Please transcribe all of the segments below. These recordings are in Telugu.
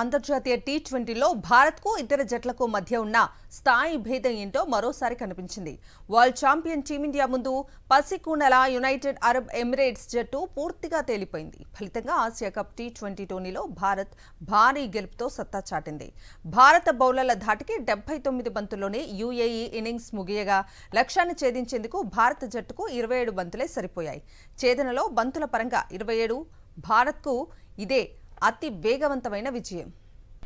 అంతర్జాతీయ టీ ట్వంటీలో భారత్కు ఇతర జట్లకు మధ్య ఉన్న స్థాయి భేదం ఏంటో మరోసారి కనిపించింది. వరల్డ్ ఛాంపియన్ టీమిండియా ముందు పసికూనల యునైటెడ్ అరబ్ ఎమిరేట్స్ జట్టు పూర్తిగా తేలిపోయింది. ఫలితంగా ఆసియా కప్ టీ ట్వంటీ టోర్నీలో భారత్ భారీ గెలుపుతో సత్తా చాటింది. భారత బౌలర్ల ధాటికి డెబ్బై తొమ్మిది బంతుల్లోనే యూఏఈ ఇన్నింగ్స్ ముగియగా లక్ష్యాన్ని ఛేదించేందుకు భారత జట్టుకు ఇరవై ఏడు బంతులే సరిపోయాయి. ఛేదనలో బంతుల పరంగా ఇరవై ఏడు భారత్కు ఇదే అతి వేగవంతమైన విజయం.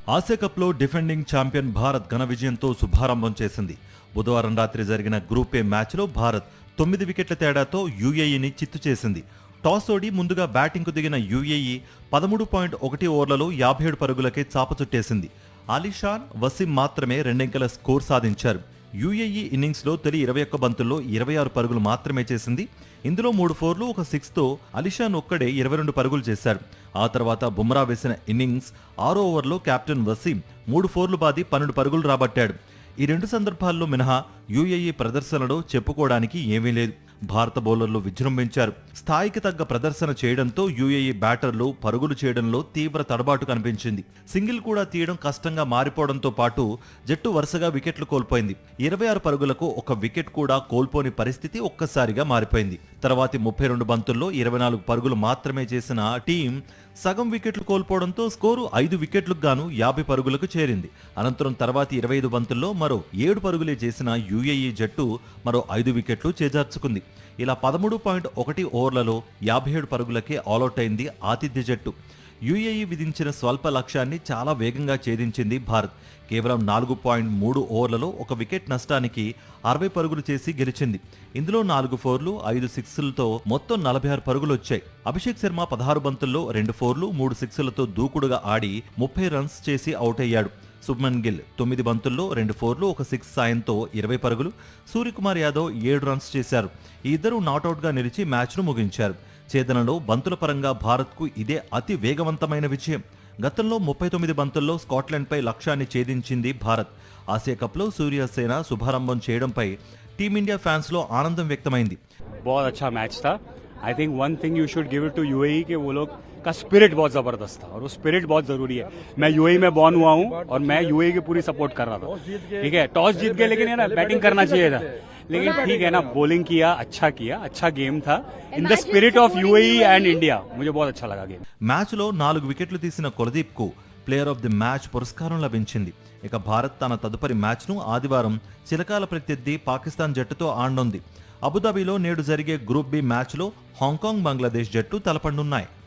ఆసియా కప్లో డిఫెండింగ్ ఛాంపియన్ భారత్ ఘన విజయంతో శుభారంభం చేసింది. బుధవారం రాత్రి జరిగిన గ్రూప్ ఏ మ్యాచ్లో భారత్ తొమ్మిది వికెట్ల తేడాతో యూఏఈని చిత్తు చేసింది. టాస్ ఓడి ముందుగా బ్యాటింగ్కు దిగిన యూఏఈ పదమూడు పాయింట్ ఒకటి ఓవర్లలో యాభై ఏడు పరుగులకే చాప చుట్టేసింది. అలీషాన్ వసీం మాత్రమే రెండంకెల స్కోర్ సాధించారు. యూఏఈ ఇన్నింగ్స్లో తొలి ఇరవై ఒక్క బంతుల్లో ఇరవై ఆరు పరుగులు మాత్రమే చేసింది. ఇందులో మూడు ఫోర్లు ఒక సిక్స్తో అలీషాన్ ఒక్కడే ఇరవై రెండు పరుగులు చేశారు. ఆ తర్వాత బుమ్రా వేసిన ఇన్నింగ్స్ ఆరో ఓవర్లో కెప్టెన్ వసీం మూడు ఫోర్లు బాది పన్నెండు పరుగులు రాబట్టాడు. ఈ రెండు సందర్భాల్లో మినహా యూఏఈ ప్రదర్శనలో చెప్పుకోవడానికి ఏమీ లేదు. భారత బౌలర్లు విజృంభించారు. స్థాయికి తగ్గ ప్రదర్శన చేయడంతో యూఏఈ బ్యాటర్లు పరుగులు చేయడంలో తీవ్ర తడబాటు కనిపించింది. సింగిల్ కూడా తీయడం కష్టంగా మారిపోవడంతో పాటు జట్టు వరుసగా వికెట్లు కోల్పోయింది. ఇరవై ఆరు పరుగులకు ఒక వికెట్ కూడా కోల్పోని పరిస్థితి ఒక్కసారిగా మారిపోయింది. తర్వాతి ముప్పై రెండు బంతుల్లో ఇరవై నాలుగు పరుగులు మాత్రమే చేసిన టీం సగం వికెట్లు కోల్పోవడంతో స్కోరు ఐదు వికెట్లకు గాను యాభై పరుగులకు చేరింది. అనంతరం తర్వాతి ఇరవై ఐదు బంతుల్లో మరో ఏడు పరుగులే చేసిన యూఏఈ జట్టు మరో ఐదు వికెట్లు చేజార్చుకుంది. ఇలా పదమూడు పాయింట్ ఒకటి ఓవర్లలో యాభై ఏడు పరుగులకే ఆలౌట్ అయింది ఆతిథ్య జట్టు. యూఏఈ విధించిన స్వల్ప లక్ష్యాన్ని చాలా వేగంగా ఛేదించింది భారత్. కేవలం నాలుగు పాయింట్ మూడు ఓవర్లలో ఒక వికెట్ నష్టానికి అరవై పరుగులు చేసి గెలిచింది. ఇందులో నాలుగు ఫోర్లు ఐదు సిక్స్లతో మొత్తం నలభై ఆరు పరుగులు వచ్చాయి. అభిషేక్ శర్మ పదహారు బంతుల్లో రెండు ఫోర్లు మూడు సిక్స్లతో దూకుడుగా ఆడి ముప్పై రన్స్ చేసి అవుట్ అయ్యాడు. శుభ్మన్ గిల్ తొమ్మిది బంతుల్లో రెండు ఫోర్లు ఒక సిక్స్ సాయంతో ఇరవై పరుగులు సూర్యకుమార్ యాదవ్ ఏడు రన్స్ చేశారు ఈ ఇద్దరు నాటౌట్గా నిలిచి మ్యాచ్ను ముగించారు ఛేదనలో బంతుల పరంగా భారత్కు ఇదే అతి వేగవంతమైన విజయం గతంలో ముప్పై తొమ్మిది బంతుల్లో స్కాట్లాండ్పై లక్ష్యాన్ని ఛేదించింది భారత్ ఆసియా కప్లో సూర్యసేన శుభారంభం చేయడంపై టీమిండియా ఫ్యాన్స్లో ఆనందం వ్యక్తమైంది बहुत अच्छा मैच था I think one thing you should give it to UAE के वो लोग का स्पिरिट बहुत जबरदस्त था और वो स्पिरिट बहुत जरूरी है मैं यूएई में बॉर्न हुआ हूँ और मैं यूएई की पूरी सपोर्ट कर रहा था ठीक है टॉस जीत गए लेकिन है ना बैटिंग करना चाहिए था लेकिन ठीक है ना बॉलिंग किया अच्छा किया अच्छा गेम था in the spirit of UAE and India मुझे बहुत अच्छा लगा गेम మ్యాచ్లో నాలుగు వికెట్లు తీసిన కులదీప్కు ప్లేయర్ ఆఫ్ ది మ్యాచ్ పురస్కారం లభించింది ఇక భారత్ తన తదుపరి మ్యాచ్ను ఆదివారం చిరకాల ప్రత్యర్థి పాకిస్తాన్ జట్టుతో ఆడనుంది అబుదాబిలో నేడు జరిగే గ్రూప్ బి మ్యాచ్లో హాంకాంగ్ బంగ్లాదేశ్ జట్టు తలపండున్నాయి.